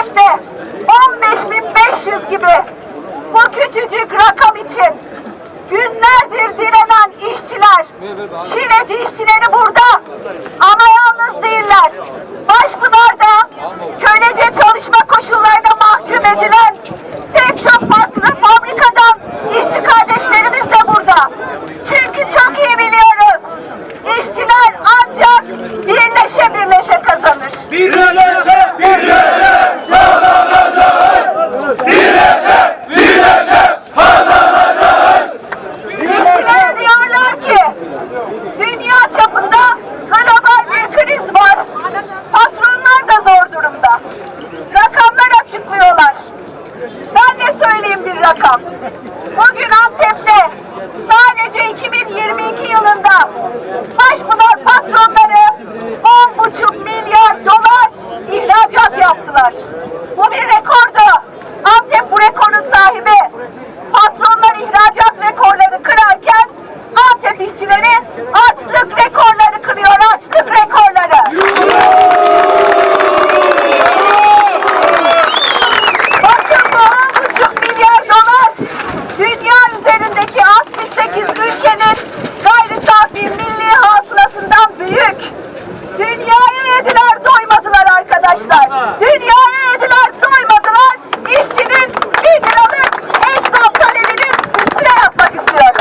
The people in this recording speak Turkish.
Antep'te 15.500 gibi bu küçücük rakam için günlerdir direnen işçiler, şiveci işçileri burada ama yalnız değiller. Açıklıyorlar. Ben de söyleyeyim bir rakam. Bugün Antep'te sadece 2022 yılında Başpınar patronları 10,5 milyar dolar ihracat yaptılar. Bu bir rekordu. Antep